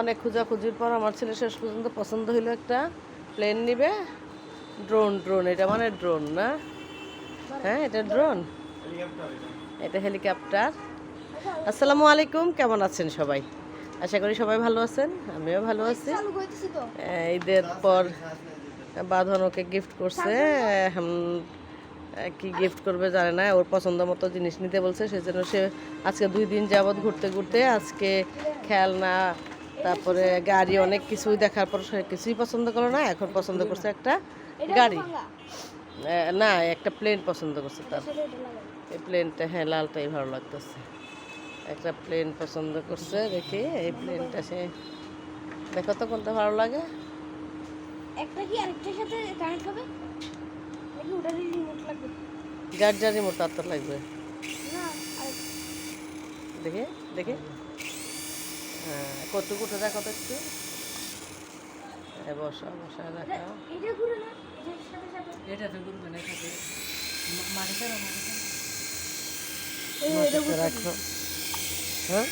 অনেক খোঁজাখুঁজির পর আমার ছেলে শেষ পর্যন্ত পছন্দ হইল একটা প্লেন নিবে। ড্রোন ড্রোন এটা মানে ড্রোন না? হ্যাঁ এটা ড্রোন এটা হেলিকপ্টার আসসালামু আলাইকুম কেমন আছেন সবাই? আশা করি সবাই ভালো আছেন আমিও ভালো আছি। ঈদের পর বাঁধন ওকে গিফট করছে কি গিফট করবে জানে না ওর পছন্দ মতো জিনিস নিতে বলছে সেজন্য সে আজকে দুই দিন যাবৎ ঘুরতে ঘুরতে আজকে খেলনা তারপরে গাড়ি অনেক কিছুই দেখার পর সে কিছুই পছন্দ করল না এখন পছন্দ করছে একটা গাড়ি। না একটা প্লেন পছন্দ করছে তার। এই প্লেনটা হ্যাঁ লালটাই ভালো লাগতেছে। একটা প্লেন পছন্দ করছে দেখি এই প্লেনটা সে দেখো তো কোনটা ভালো লাগে। একটা কি আরেকটার সাথে কানেক্ট হবে? নাকি লাগবে যার যার রিমোট তার লাগবে। দেখি দেখি। হ্যাঁ কতটুকু উঠে দেখো তো একটু। বসা বসা দেখাও এটা তো রাখো হ্যাঁ?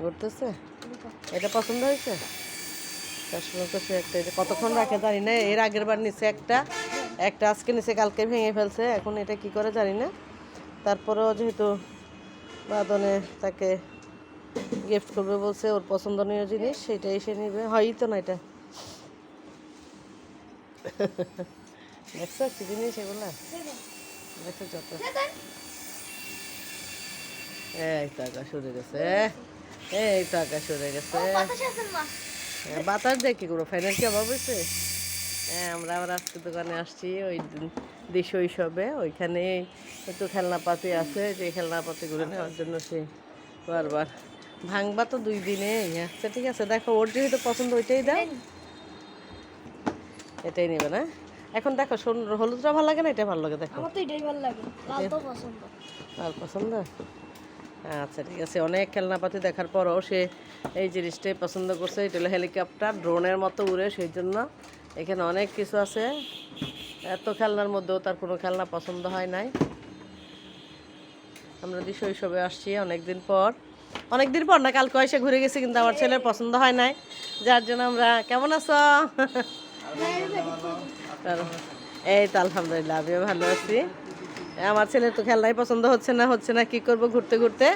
ঘুরতেছে। এটা পছন্দ হয়েছে? কতক্ষণ রাখে জানি না এর আগের বার নিচে একটা। একটা আজকে নিচে কালকে ভেঙে ফেলছে এখন এটা কি করে জানি না। তারপরেও যেহেতু বাদনে তাকে গিফট করবে বলছে ওর পছন্দনীয় জিনিস সেটাই সে নিবে। হয়ই তো না এটা। দেখছ কি জিনিস এগুলা? দেখছ যত। এই তো আকাশ উড়ে গেছে। এই তো আকাশ উড়ে গেছে। বাতাস দেখি কোনো ফ্যানের কি অভাব হয়েছে? হ্যাঁ আমরা আবার আজকে দোকানে আসছি ওই দেশ শৈশবে ওইখানে একটু খেলনাপাতি আছে যে খেলনাপাতিগুলো নেওয়ার জন্য সে বারবার ভাঙবা তো দুই দিনে। আচ্ছা ঠিক আছে দেখো ওর যেহেতু পছন্দ ওইটাই দাও। এটাই নেবে না? এখন দেখো সোন হলুদটা ভালো লাগে না? এটা ভালো লাগে দেখো। আমার তো এটাই ভালো লাগে লাল পছন্দ। আর পছন্দ? আচ্ছা ঠিক আছে অনেক খেলনাপাতি দেখার পরও সে এই জিনিসটাই পছন্দ করছে। এটা হলো হেলিকপ্টার ড্রোনের মতো উড়ে সেই জন্য এখানে অনেক কিছু আছে। এত খেলনার মধ্যেও তার কোনো খেলনা পছন্দ হয় নাই। আমরা দি শৈশবে আসছি অনেক দিন পর। অনেকদিন পর না, কালকে এসে ঘুরে গেছি কিন্তু আমার ছেলের পছন্দ হয় নাই। যার জন্য আমরা, কেমন আছো? এই তো আলহামদুলিল্লাহ, আমিও ভালো আছি। আমার ছেলের তো খেলনাই পছন্দ হচ্ছে না হচ্ছে না, কি করব ঘুরতে ঘুরতে।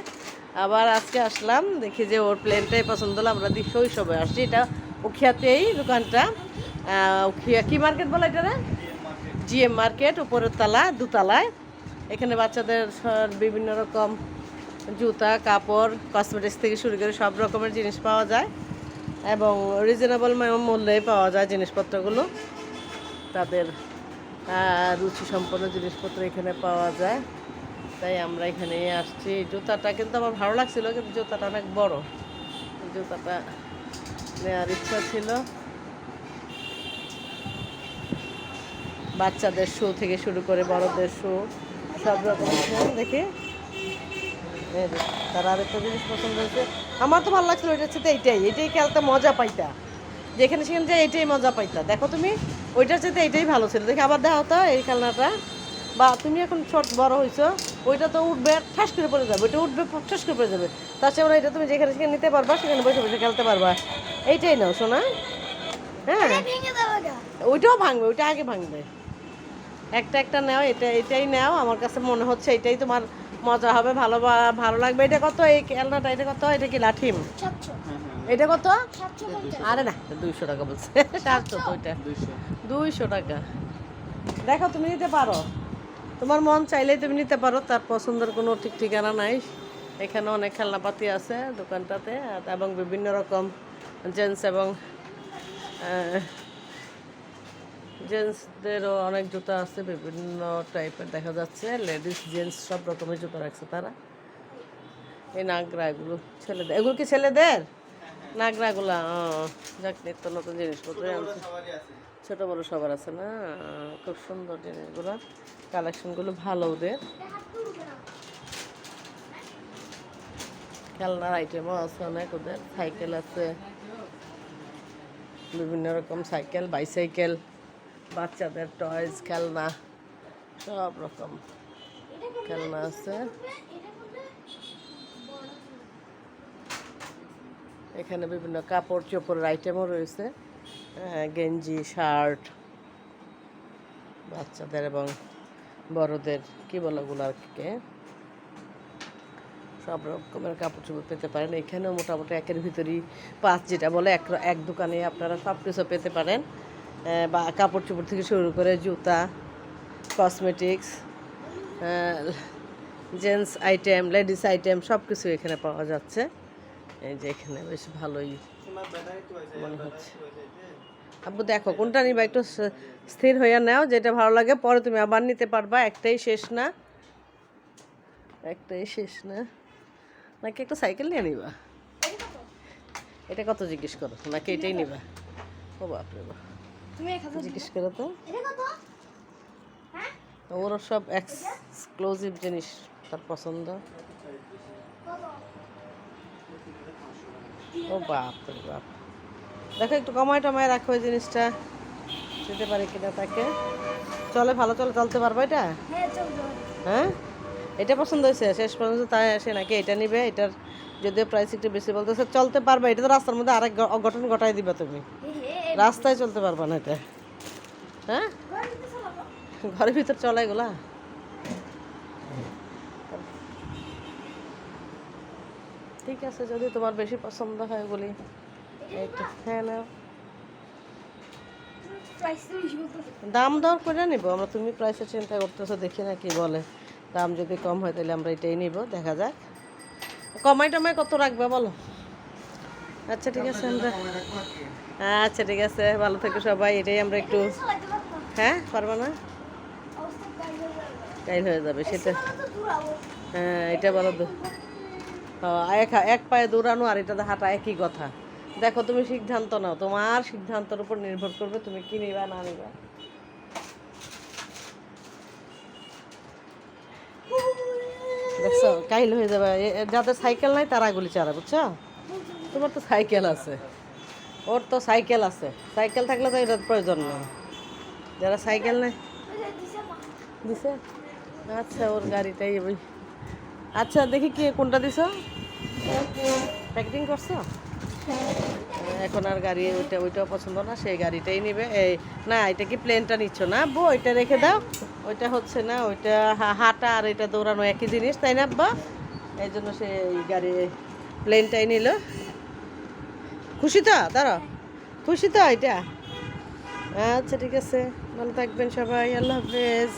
আবার আজকে আসলাম, দেখি যে ওর প্লেনটাই পছন্দ হলো, আমরা শৈশবে আসছি। এটা উখিয়াতেই দোকানটা। কি মার্কেট বলে এটা জিএম মার্কেট উপরের তলা, দুতলায়। এখানে বাচ্চাদের বিভিন্ন রকম জুতা, কাপড় কসমেটিক্স থেকে শুরু করে সব রকমের জিনিস পাওয়া যায়। এবং রিজনেবল মূল্যে পাওয়া যায় জিনিসপত্রগুলো। তাদের রুচি সম্পন্ন জিনিসপত্র এখানে পাওয়া যায়। তাই আমরা এখানে আসছি। জুতাটা কিন্তু আমার ভালো লাগছিল, কিন্তু জুতাটা অনেক বড়। জুতাটা নেওয়ার ইচ্ছা ছিল। বাচ্চাদের শু থেকে শুরু করে বড়দের শু সব রকম দেখি। এই যে, তার আরেকটা জিনিস পছন্দ হয়েছে। আমার তো ভালো লাগছিল ওইটা হচ্ছে এইটাই এইটাই খেলতে মজা পাইতা। যেখানে সেখানে যে এটাই মজা পাইতা। দেখো তুমি ওইটার চেয়ে এটাই ভালো ছিল। দেখি আবার দেখো তো এই খেলনাটা। বা তুমি এখন ছোট বড় হয়েছো ওইটা তো উঠবে ঠাস করে পড়ে যাবে। ওইটা উঠবে ঠাস করে পড়ে যাবে। তার চেয়ে এটা তুমি যেখানে সেখানে নিতে পারবা সেখানে বসে বসে খেলতে পারবা। এইটাই নাও শোনা হ্যাঁ। ওইটাও ভাঙবে ওইটা আগে ভাঙবে। একটা একটা নাও এটা এটাই নাও। আমার কাছে মনে হচ্ছে এটাই তোমার মজা হবে ভালো বা- ভালো লাগবে। এটা কত? এই খেলনাটা এটা কত? এটা কি লাঠিম? এটা কত? আরে না দুইশো টাকা বলছে। সাতশো। তো ওইটা দুইশো। টাকা। দেখো তুমি নিতে পারো। তোমার মন চাইলেই তুমি নিতে পারো তার পছন্দের কোনো ঠিক ঠিকানা নাই। এখানে অনেক খেলনাপাতি আছে দোকানটাতে আর- এবং বিভিন্ন রকম জেন্টস এবং জেন্টসদেরও অনেক জুতা আছে বিভিন্ন টাইপের দেখা যাচ্ছে। লেডিস জেন্টস সব রকমের জুতা রাখছে তারা। এই নাগরা এগুলো ছেলেদের। এগুলো কি ছেলেদের? নাগরাগুলা যাক নিত্য নতুন জিনিসপত্র আনছে। ছোট বড় সবার আছে না? খুব সুন্দর জিনিসগুলো। কালেকশনগুলো ভালো ওদের। খেলনার আইটেমও আছে অনেক ওদের। সাইকেল আছে। বিভিন্ন রকম সাইকেল বাইসাইকেল বাচ্চাদের টয়েস খেলনা সব রকম খেলনা আছে। এখানে বিভিন্ন কাপড় চোপড়ের আইটেমও রয়েছে। হ্যাঁ, গেঞ্জি শার্ট বাচ্চাদের এবং বড়দের কি বলে ওগুলাকে? সব রকমের কাপড় চোপড় পেতে পারেন। এখানেও মোটামুটি একের ভিতরেই পাঁচ যেটা বলে এক এক দোকানে আপনারা সব কিছু পেতে পারেন। বা কাপড় চোপড় থেকে শুরু করে জুতা cosmetics gents item ladies item সব কিছু এখানে পাওয়া যাচ্ছে। এই যে এখানে বেশ ভালোই মনে হচ্ছে। আব্বু, দেখো, কোনটা নিবা? একটু স্থির হইয়া নাও, যেটা ভালো লাগে। পরে তুমি আবার নিতে পারবা। একটাই শেষ না। একটাই শেষ না। নাকি একটা সাইকেল নিয়ে নিবা? এটা কত? জিজ্ঞেস করো? নাকি এটাই নিবা? ও বাপরে হাজার জিজ্ঞেস করো তো। হ্যাঁ? ওর সব এক্সক্লুসিভ জিনিস তার পছন্দ। ও বাপ বাপ। দেখো একটু কমায় টমায় রাখো ওই জিনিসটা। দিতে পারে কিনা তাকে। চলে ভালো চলে চলতে পারব এটা? হ্যাঁ হ্যাঁ? এটা পছন্দ হয়েছে? শেষ পর্যন্ত তাই আসে নাকি? এটা নিবে? এটার যদিও প্রাইস একটু বেশি বলতেছে চলতে পারবে। এটা তো রাস্তার মধ্যে আরেক অঘটন ঘটাই দিবে তুমি। রাস্তায় চলতে পারবা না এটা। হ্যাঁ? ঘরের ভিতর চলে এগুলা। ঠিক আছে, যদি তোমার বেশি পছন্দ হয় বলি। দাম দর করে নিব। আমরা তুমি প্রাইসে চিন্তা করতেছো, দেখি না কি বলে। দাম যদি কম হয় তাহলে আমরা এটাই নিব। দেখা যাক। কমাই টমাই কত রাখবে বলো? আচ্ছা ঠিক আছে, আমরা আচ্ছা ঠিক আছে, ভালো থেকো সবাই, এটাই আমরা একটু হ্যাঁ পারব না? কাইল হয়ে যাবে, সেটা হ্যাঁ এটা বলো তো। এক এক পায়ে দৌড়ানো আর এটা হাঁটা একই কথা। দেখো, তুমি সিদ্ধান্ত নাও, তোমার সিদ্ধান্তের উপর নির্ভর করবে তুমি কি নিবা, না নিবা। দেখছ কাইল হয়ে যাবে যাদের সাইকেল নাই, তারা গুলি চালা বুঝছ? তোমার তো সাইকেল আছে। ওর তো সাইকেল আছে। সাইকেল থাকলে তো এটার প্রয়োজন নেই যারা সাইকেল নেই দিছে? আচ্ছা ওর গাড়িটাই ওই। আচ্ছা দেখি কি কোনটা দিছো? প্যাকেটিং করছ? এখন আর গাড়ি ওইটা, ওইটাও পছন্দ না, সেই গাড়িটাই নিবে। এই, না, এটা কি প্লেনটা নিচ্ছ না? আব্বু, ওইটা রেখে দাও। ওইটা হচ্ছে না, ওইটা হাঁটা আর এটা দৌড়ানো একই জিনিস, তাই না আব্বা? এই জন্য সে গাড়ি প্লেনটাই নিল। খুশি তো দাঁড়াও। খুশি তো এটা। আচ্ছা ঠিক আছে। ভালো থাকবেন সবাই। আল্লাহ হাফেজ।